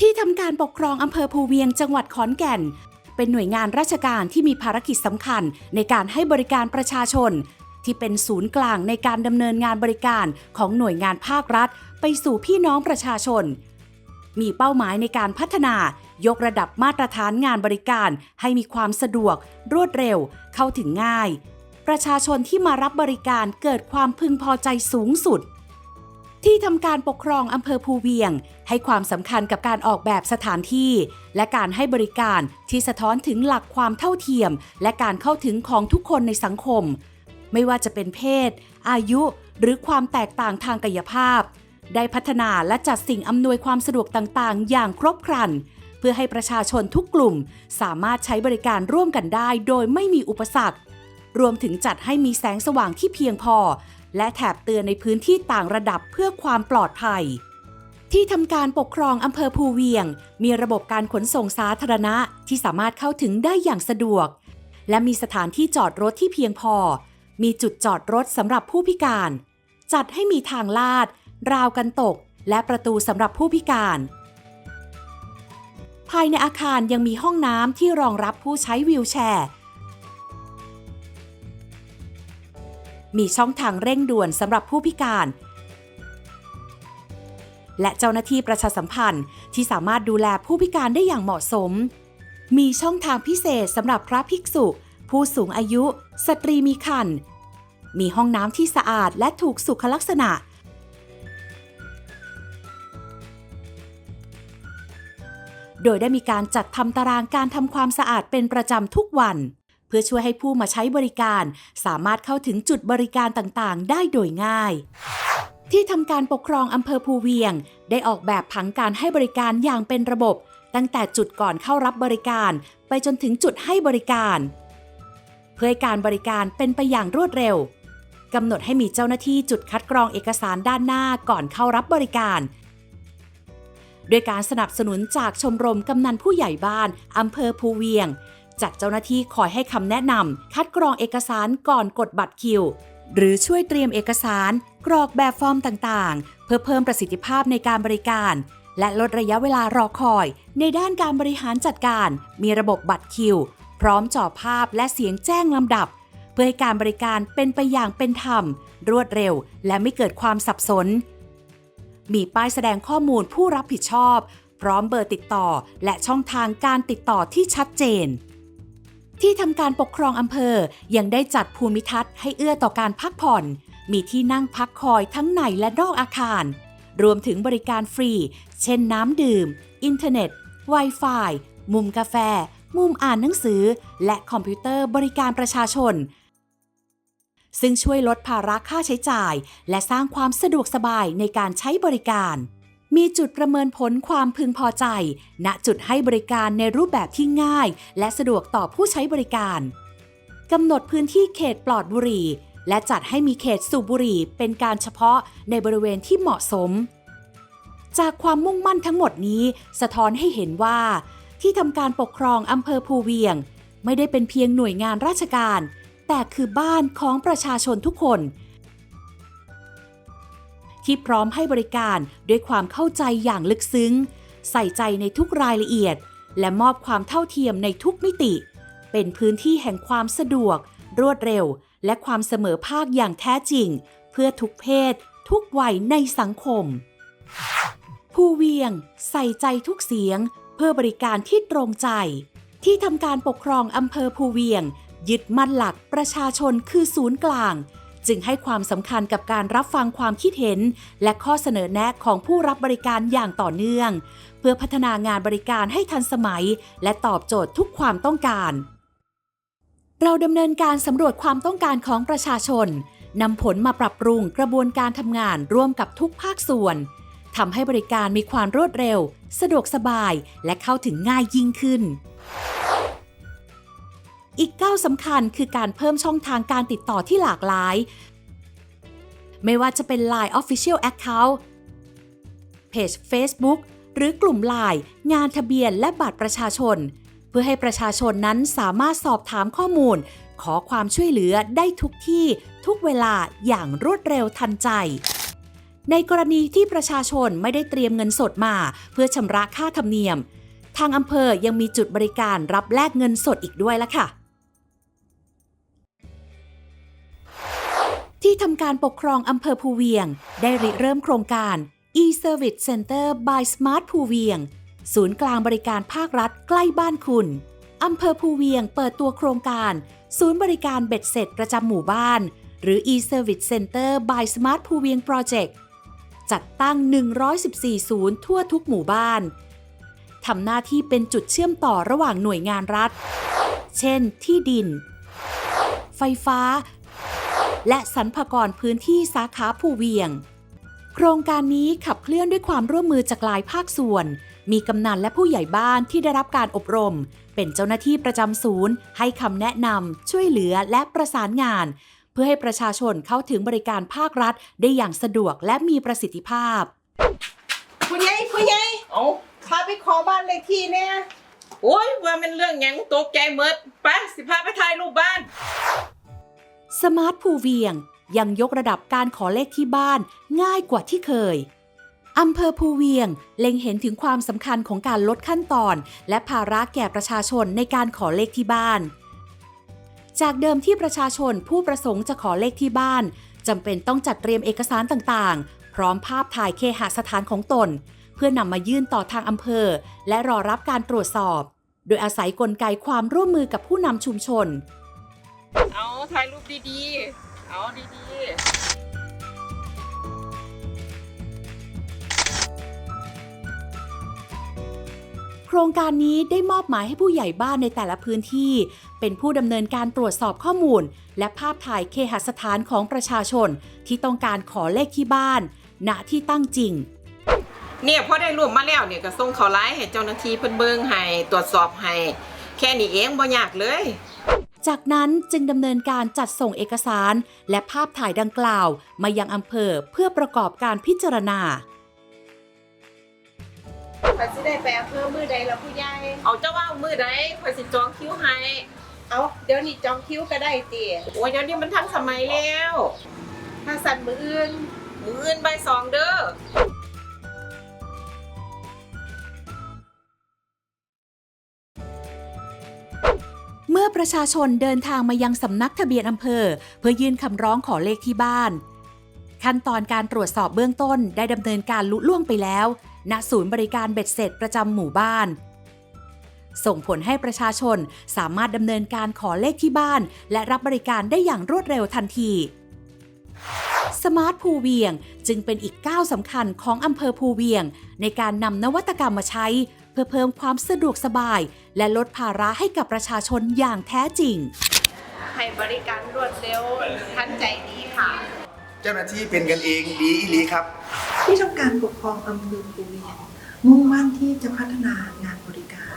ที่ทำการปกครองอำเภอภูเวียงจังหวัดขอนแก่น เป็นหน่วยงานราชการที่มีภารกิจสำคัญในการให้บริการประชาชน ที่เป็นศูนย์กลางในการดำเนินงานบริการของหน่วยงานภาครัฐ ไปสู่พี่น้องประชาชน มีเป้าหมายในการพัฒนายกระดับมาตรฐานงานบริการให้มีความสะดวก รวดเร็ว เข้าถึงง่าย ประชาชนที่มารับบริการเกิดความพึงพอใจสูงสุด ที่ทำการปกครองอำเภอภูเวียง ให้ความสำคัญกับการออกแบบสถานที่ และการให้บริการที่สะท้อนถึงหลักความเท่าเทียม และการเข้าถึงของทุกคนในสังคม ไม่ว่าจะเป็นเพศ อายุ หรือความแตกต่างทางกายภาพ ได้พัฒนาและจัดสิ่งอำนวยความสะดวกต่างๆ อย่างครบครัน เพื่อให้ประชาชนทุกกลุ่ม สามารถใช้บริการร่วมกันได้ โดยไม่มีอุปสรรค รวมถึงจัดให้มีแสงสว่างที่เพียงพอ และแถบเตือนในพื้นที่ต่างระดับเพื่อความปลอดภัย ที่ทำการปกครองอำเภอภูเวียง มีระบบการขนส่งสาธารณะที่สามารถเข้าถึงได้อย่างสะดวก และมีสถานที่จอดรถที่เพียงพอ มีจุดจอดรถสำหรับผู้พิการ จัดให้มีทางลาด ราวกันตก และประตูสำหรับผู้พิการ ภายในอาคารยังมีห้องน้ำที่รองรับผู้ใช้วีลแชร์ มีช่องทางเร่งด่วนสำหรับผู้พิการ และเจ้าหน้าที่ประชาสัมพันธ์ที่สามารถดูแลผู้พิการได้อย่างเหมาะสม มีช่องทางพิเศษสำหรับพระภิกษุ ผู้สูงอายุ สตรีมีครรภ์มีห้องน้ำที่สะอาดและถูกสุขลักษณะโดยได้มีการจัดทำตารางการทำความสะอาดเป็นประจำทุกวัน เพื่อช่วยให้ผู้มาใช้บริการ สามารถเข้าถึงจุดบริการต่างๆ ได้โดยง่าย ที่ทำการปกครองอำเภอภูเวียง ได้ออกแบบผังการให้บริการอย่างเป็นระบบ ตั้งแต่จุดก่อนเข้ารับบริการ ไปจนถึงจุดให้บริการ เพื่อให้การบริการเป็นไปอย่างรวดเร็วกำหนดให้มีเจ้าหน้าที่จุดคัดกรองเอกสารด้านหน้าก่อนเข้ารับบริการโดยการสนับสนุนจากชมรมกำนันผู้ใหญ่บ้านอำเภอภูเวียง จัดเจ้าหน้าที่คอยให้คำแนะนำคัดกรองเอกสารก่อนกดบัตรคิว หรือช่วยเตรียมเอกสาร กรอกแบบฟอร์มต่างๆ เพื่อเพิ่มประสิทธิภาพในการบริการ และลดระยะเวลารอคอย ในด้านการบริหารจัดการ มีระบบบัตรคิว พร้อมจอภาพและเสียงแจ้งลำดับ เพื่อให้การบริการเป็นไปอย่างเป็นธรรม รวดเร็ว และไม่เกิดความสับสน มีป้ายแสดงข้อมูลผู้รับผิดชอบพร้อมเบอร์ติดต่อและช่องทางการติดต่อที่ชัดเจน ที่ทำการปกครองอำเภอยังได้จัดภูมิทัศน์ให้เอื้อต่อการพักผ่อน มีที่นั่งพักคอยทั้งในและนอกอาคาร รวมถึงบริการฟรี เช่นน้ำดื่ม อินเทอร์เน็ต Wi-Fi มุมกาแฟ มุมอ่านหนังสือ และคอมพิวเตอร์บริการประชาชน ซึ่งช่วยลดภาระค่าใช้จ่าย และสร้างความสะดวกสบายในการใช้บริการ มีจุดประเมินผลความพึงพอใจ ณ จุดให้บริการในรูปแบบที่ง่าย และสะดวกต่อผู้ใช้บริการกำหนดพื้นที่เขตปลอดบุหรี่ และจัดให้มีเขตสูบบุหรี่เป็นการเฉพาะในบริเวณที่เหมาะสม จากความมุ่งมั่นทั้งหมดนี้ สะท้อนให้เห็นว่า ที่ทำการปกครองอำเภอภูเวียง ไม่ได้เป็นเพียงหน่วยงานราชการ แต่คือบ้านของประชาชนทุกคน ที่พร้อมให้บริการด้วยความเข้าใจอย่างลึกซึ้ง ใส่ใจในทุกรายละเอียด และมอบความเท่าเทียมในทุกมิติ เป็นพื้นที่แห่งความสะดวก รวดเร็ว และความเสมอภาคอย่างแท้จริง เพื่อทุกเพศ ทุกวัยในสังคม ผู้เวียง ใส่ใจทุกเสียง เพื่อบริการที่ตรงใจ ที่ทำการปกครองอำเภอภูเวียงยึดมั่นหลักประชาชนคือศูนย์กลาง จึงให้ความสำคัญกับการรับฟังความคิดเห็น และข้อเสนอแนะของผู้รับบริการอย่างต่อเนื่อง เพื่อพัฒนางานบริการให้ทันสมัย และตอบโจทย์ทุกความต้องการ เราดำเนินการสำรวจความต้องการของประชาชนนำผลมาปรับปรุงกระบวนการทำงานร่วมกับทุกภาคส่วนทำให้บริการมีความรวดเร็ว สะดวกสบาย และเข้าถึงง่ายยิ่งขึ้น อีกก้าวสำคัญคือการเพิ่มช่องทางการติดต่อที่หลากหลาย ไม่ว่าจะเป็น Line Official Account เพจ Facebook หรือกลุ่ม Line งานทะเบียนและบัตรประชาชน เพื่อให้ประชาชนนั้นสามารถสอบถามข้อมูล ขอความช่วยเหลือได้ทุกที่ทุกเวลาอย่างรวดเร็วทันใจในกรณีที่ประชาชนไม่ได้เตรียมเงินสดมา เพื่อชำระค่าธรรมเนียม ทางอำเภอยังมีจุดบริการรับแลกเงินสดอีกด้วยละค่ะ ที่ทำการปกครองอำเภอภูเวียง ได้ริเริ่มโครงการ e-service center by smart ภูเวียง ศูนย์กลางบริการภาครัฐใกล้บ้านคุณอำเภอภูเวียงเปิดตัวโครงการ ศูนย์บริการเบ็ดเสร็จประจำหมู่บ้าน หรือ e-service center by smart ภูเวียง project จัดตั้ง 114 ศูนย์ทั่วทุกหมู่บ้านทำหน้าที่เป็นจุดเชื่อมต่อระหว่างหน่วยงานรัฐ เช่น ที่ดิน ไฟฟ้า และสรรพากรพื้นที่สาขาภูเวียง โครงการนี้ขับเคลื่อนด้วยความร่วมมือจากหลายภาคส่วน มีกำนันและผู้ใหญ่บ้านที่ได้รับการอบรม เป็นเจ้าหน้าที่ประจำศูนย์ ให้คำแนะนำช่วยเหลือและประสานงาน เพื่อให้ประชาชนเข้าถึงบริการภาครัฐ ได้อย่างสะดวกและมีประสิทธิภาพผู้ใหญ่ผู้ใหญ่เอาพาไปขอบ้านเลขที่เนี่ยโอ้ยว่ามันเรื่องหยังตกใจเมดไปสิพาไปถ่ายรูปบ้าน สมาร์ทภูเวียงยังยกระดับการขอเลขที่บ้านง่ายกว่าที่เคยอำเภอภูเวียง เล็งเห็นถึงความสำคัญของการลดขั้นตอน และภาระแก่ประชาชนในการขอเลขที่บ้าน จากเดิมที่ประชาชนผู้ประสงค์จะขอเลขที่บ้านจำเป็นต้องจัดเตรียมเอกสารต่างๆ พร้อมภาพถ่ายเคหสถานของตน เพื่อนำมายื่นต่อทางอำเภอ และรอรับการตรวจสอบ โดยอาศัยกลไกความร่วมมือกับผู้นำชุมชน เอาถ่ายรูปดีๆ เอาดีโครงการนี้ได้มอบหมายให้ผู้ใหญ่บ้านในแต่ละพื้นที่ เป็นผู้ดำเนินการตรวจสอบข้อมูล และภาพถ่ายเคหสถานของประชาชน ที่ต้องการขอเลขที่บ้าน ณที่ตั้งจริงๆเนี่ยพอได้รูปมาแล้วเนี่ยก็ส่งเขาไลน์ให้เจ้าหน้าที่เพิ่นเบิ่งให้ตรวจสอบให้แค่นี้เองบ่ยากเลย จากนั้นจึงดำเนินการจัดส่งเอกสาร และภาพถ่ายดังกล่าว มายังอำเภอเพื่อประกอบการพิจารณาไปสิได้ไปอำเภอมือใดละผู้ใหญ่เอาเจ้าว่ามือใดข่อยสิจองคิวให้เอาเดี๋ยวนี้จองคิวก็ได้ตีโอ้ยเดี๋ยวนี้มันทันสมัยแล้ว ถ้าสั่นมืออื่นมืออื่นใบายสองเด้อ ประชาชนเดินทางมายังสำนักทะเบียนอำเภอ เพื่อยื่นคำร้องขอเลขที่บ้าน ขั้นตอนการตรวจสอบเบื้องต้นได้ดำเนินการลุล่วงไปแล้ว ณศูนย์บริการเบ็ดเสร็จประจำหมู่บ้าน ส่งผลให้ประชาชนสามารถดำเนินการขอเลขที่บ้าน และรับบริการได้อย่างรวดเร็วทันทีสมาร์ทภูเวียงจึงเป็นอีกก้าวสำคัญของอำเภอภูเวียง ในการนำนวัตกรรมมาใช้เพื่อเพิ่มความสะดวกสบาย และลดภาระให้กับประชาชนอย่างแท้จริง ให้บริการรวดเร็วทันใจดีค่ะ เจ้าหน้าที่เป็นกันเองดีอีหลีครับ ที่ทำการปกครองอำเภอภูเวียงมุ่งมั่นที่จะพัฒนางานบริการ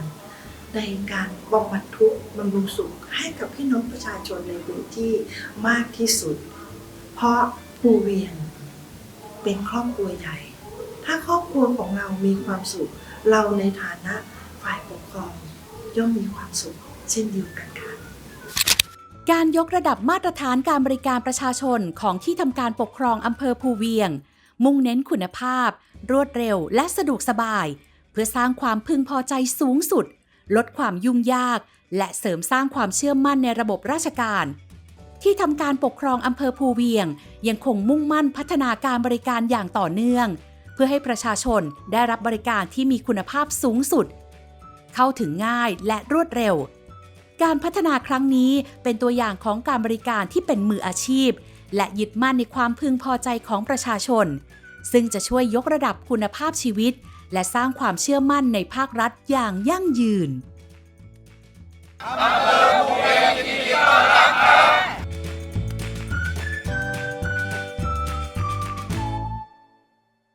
ในการบำบัดทุกข์บำรุงสุขให้กับพี่น้องประชาชนในพื้นที่มากที่สุด เพราะภูเวียงเป็นครอบครัวใหญ่ ถ้าครอบครัวของเรามีความสุข เราในฐานะฝ่ายปกครองย่อมมีความสุขเช่นเดียวกันค่ะการยกระดับมาตรฐานการบริการประชาชนของที่ทำการปกครองอำเภอภูเวียง มุ่งเน้นคุณภาพ รวดเร็ว และสะดวกสบาย เพื่อสร้างความพึงพอใจสูงสุด ลดความยุ่งยาก และเสริมสร้างความเชื่อมั่นในระบบราชการ ที่ทำการปกครองอำเภอภูเวียง ยังคงมุ่งมั่นพัฒนาการบริการอย่างต่อเนื่อง เพื่อให้ประชาชนได้รับบริการที่มีคุณภาพสูงสุด เข้าถึงง่ายและรวดเร็ว การพัฒนาครั้งนี้เป็นตัวอย่างของการบริการที่เป็นมืออาชีพ และยึดมั่นในความพึงพอใจของประชาชน ซึ่งจะช่วยยกระดับคุณภาพชีวิต และสร้างความเชื่อมั่นในภาครัฐอย่างยั่งยืนอ